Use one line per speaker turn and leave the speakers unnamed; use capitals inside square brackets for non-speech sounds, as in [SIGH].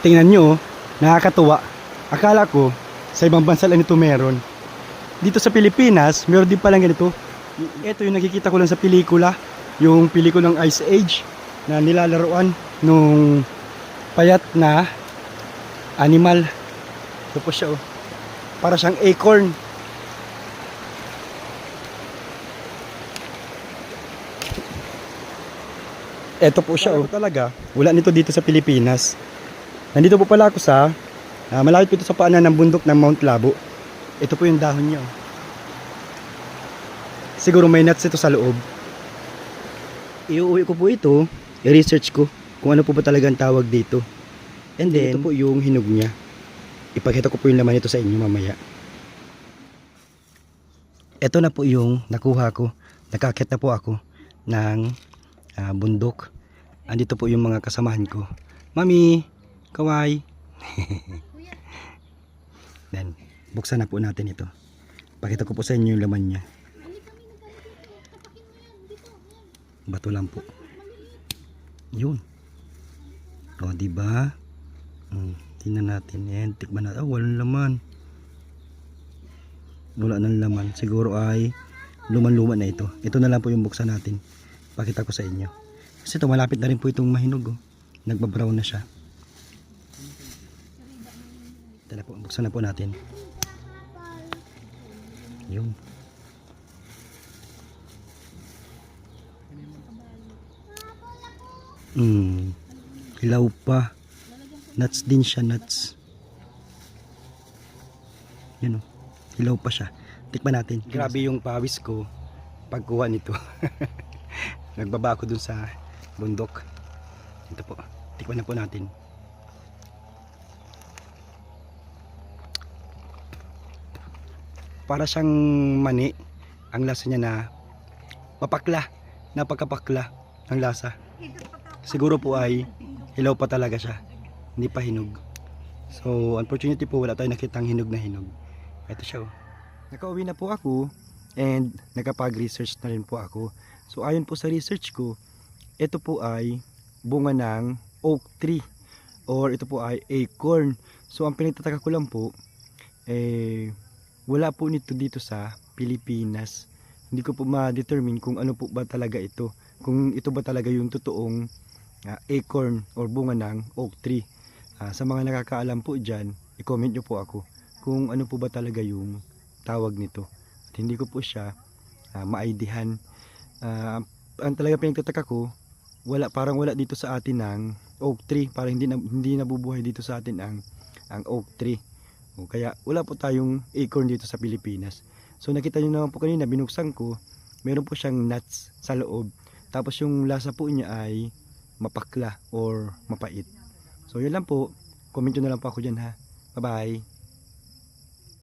Tingnan nyo, nakakatuwa. Akala ko, sa ibang bansa lang ito meron. Dito sa Pilipinas, meron din palang ganito. Ito yung nakikita ko lang sa pelikula. Yung pelikulang Ice Age na nilalaroan nung payat na animal. Ito po siya oh. Para siyang acorn. Ito po siya oh. Talaga, wala nito dito sa Pilipinas. Nandito po pala ako sa ah, malapit po ito sa paanan ng bundok ng Mount Labo. Ito po yung dahon niya. Siguro may nuts ito sa loob. Iuwi ko po ito, i-research ko kung ano po ba talaga ang tawag dito. And then, ito po yung hinog niya. Ipakita ko po yung laman nito sa inyo mamaya. Ito na po yung nakuha ko. Nakakit na po ako ng ah, bundok. Andito po yung mga kasamahan ko. Mami, kaway. [LAUGHS] Then, buksan na po natin ito. Pakita ko po sa inyo yung laman niya. Bato lang po. Yun. O, di ba? Hmm, tingnan natin. Yan, tikman natin. Oh, walang laman. Wala nang laman. Siguro ay luman-luman na ito. Ito na lang po yung buksan natin. Pakita ko sa inyo. Kasi ito, malapit na rin po itong mahinog. Oh. Nagbabrown na siya. Ito na po, buksan na po natin. Yun. Hmm. Hilaw pa. Nuts din siya, nuts. Yun o. Hilaw pa siya. Tikman natin. Grabe yung pawis ko pagkuha nito. [LAUGHS] Nagbaba ako dun sa bundok. Ito po. Tikman na po natin. Para siyang mani. Ang lasa niya na mapakla. Napakapakla ang lasa. Siguro po ay hilaw pa talaga siya. Hindi pa hinog. So, unfortunately po wala tayong nakitang hinog na hinog. Ito siya oh. Nakauwi na po ako and nakapag-research na rin po ako. So, ayon po sa research ko, ito po ay bunga ng oak tree or ito po ay acorn. So, ang pinagtataka ko lang po, eh, wala po nito dito sa Pilipinas. Hindi ko po ma-determine kung ano po ba talaga ito. Kung ito ba talaga yung totoong ah, acorn or bunga ng oak tree. Ah, sa mga nakakaalam po dyan, i-comment nyo po ako kung ano po ba talaga yung tawag nito. At hindi ko po siya ah, maaidihan. Ah, ang talaga pinagtataka ko, wala parang wala dito sa atin ng oak tree, parang hindi na, hindi nabubuhay dito sa atin ang ang oak tree. O, kaya wala po tayong acorn dito sa Pilipinas. So nakita niyo naman po kanina binuksan ko, meron po siyang nuts sa loob. Tapos yung lasa po niya ay mapakla or mapait. So yun lang po. Comment nyo na lang po ako dyan ha. Bye bye.